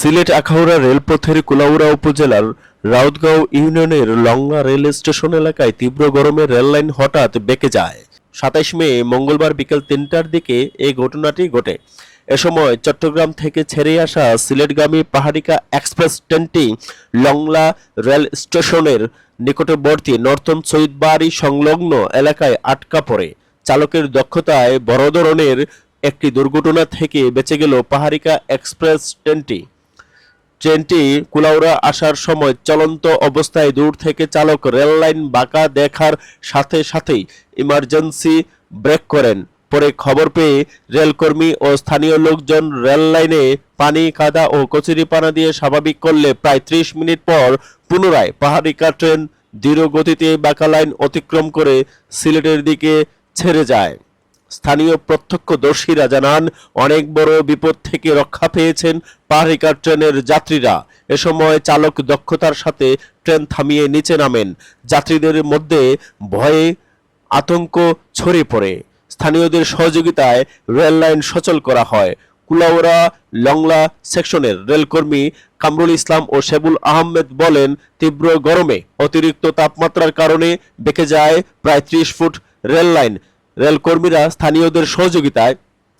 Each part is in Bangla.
সিলেট আখাউড়া রেলপথের কুলাউড়া উপজেলার রাউতগাঁও ইউনিয়নের লংলা রেল স্টেশন এলাকায় তীব্র গরমে রেললাইন হঠাৎ বেঁকে যায়। সাতাইশ মে, মঙ্গলবার বিকেল তিনটার দিকে এই ঘটনাটি ঘটে। এ সময় চট্টগ্রাম থেকে ছেড়ে আসা সিলেটগামী পাহাড়িকা এক্সপ্রেস ট্রেনটি লংলা রেল স্টেশনের নিকটবর্তী নর্তন সৈয়দবাড়ি সংলগ্ন এলাকায় আটকা পড়ে। চালকের দক্ষতায় বড় ধরনের একটি দুর্ঘটনা থেকে বেঁচে গেল পাহাড়িকা এক্সপ্রেস ট্রেনটি। ট্রেনটি কুলাউড়া আসার সময় চলন্ত অবস্থায় দূর থেকে চালক রেল লাইন বাঁকা দেখার সাথে সাথেই ইমার্জেন্সি ব্রেক করেন। পরে খবর পেয়ে রেলকর্মী ও স্থানীয় লোকজন রেল লাইনে পানি, কাদা ও কচুরিপানা দিয়ে স্বাভাবিক করলে প্রায় ত্রিশ মিনিট পর পুনরায় পাহাড়িকা ট্রেন দৃঢ় গতিতে বাঁকা লাইন অতিক্রম করে সিলেটের দিকে ছেড়ে যায়। স্থানীয় প্রত্যক্ষদর্শীরা জানান, অনেক বড় বিপদ থেকে রক্ষা পেয়েছেন পাহাড়িকা ট্রেনের যাত্রীরা। এ সময় চালক দক্ষতার সাথে ট্রেন থামিয়ে নিচে নামেন। যাত্রীদের মধ্যে ভয়ে আতঙ্ক ছড়িয়ে পড়ে। স্থানীয়দের সহযোগিতায় রেল লাইন সচল করা হয়। কুলাউড়া লংলা সেকশনের রেলকর্মী কামরুল ইসলাম ও শেবুল আহমেদ বলেন, তীব্র গরমে অতিরিক্ত তাপমাত্রার কারণে বেঁকে যায় প্রায় ত্রিশ ফুট রেল লাইন। রেলকর্মীরা স্থানীয়দের সহযোগিতায়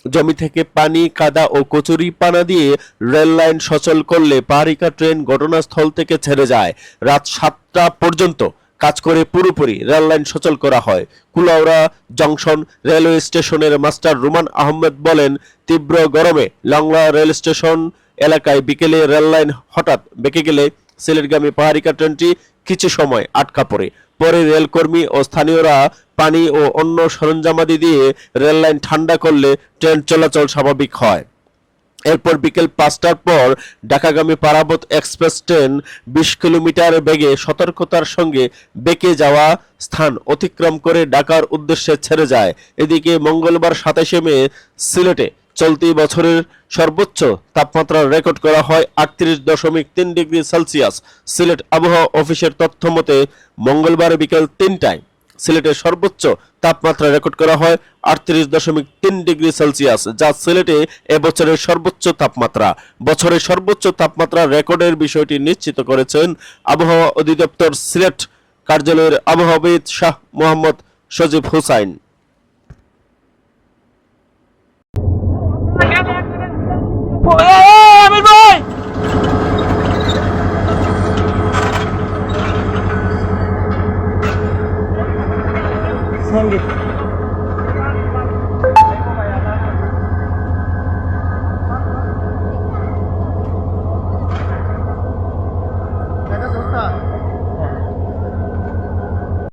জমি থেকে পানি, কাদা ও কচুরি পানা দিয়ে রেল লাইন সচল করলে পাহাড়িকা ট্রেন ঘটনাস্থল থেকে ছেড়ে যায়। রাত সাতটা পর্যন্ত কাজ করে পুরোপুরি রেল লাইন সচল করা হয়। কুলাউড়া জংশন রেলওয়ে স্টেশনের মাস্টার রুমান আহমেদ বলেন, তীব্র গরমে লংলা রেল স্টেশন এলাকায় বিকেলে রেল লাইন হঠাৎ বেঁকে গেলে সিলেটগামী পাহাড়িকা ট্রেনটি কিছু সময় আটকা পড়ে। পরে রেলকর্মী ও স্থানীয়রা পানি ও অন্য সরঞ্জামাদি দিয়ে রেল লাইন ঠান্ডা করলে ট্রেন চলাচল স্বাভাবিক হয়। এরপর বিকেল পাঁচটার পর ঢাকাগামী পারাবত এক্সপ্রেস ট্রেন বিশ কিলোমিটার বেগে সতর্কতার সঙ্গে বেঁকে যাওয়া স্থান অতিক্রম করে ঢাকার উদ্দেশ্যে ছেড়ে যায়। এদিকে মঙ্গলবার সাতাশে মে সিলেটে চলতি বছরের সর্বোচ্চ তাপমাত্রা রেকর্ড করা হয় আটত্রিশ দশমিক তিন ডিগ্রি সেলসিয়াস। সিলেট আবহাওয়া অফিসের তথ্য মতে, মঙ্গলবার বিকেল তিনটায় সিলেটের সর্বোচ্চ তাপমাত্রা রেকর্ড করা হয় আটত্রিশ দশমিক তিন ডিগ্রি সেলসিয়াস, যা সিলেটে এবছরের সর্বোচ্চ তাপমাত্রা। বছরের সর্বোচ্চ তাপমাত্রা রেকর্ডের বিষয়টি নিশ্চিত করেছেন আবহাওয়া অধিদপ্তর সিলেট কার্যালয়ের আবহাওয়াবিদ শাহ মোহাম্মদ সজীব হুসাইন। Come on.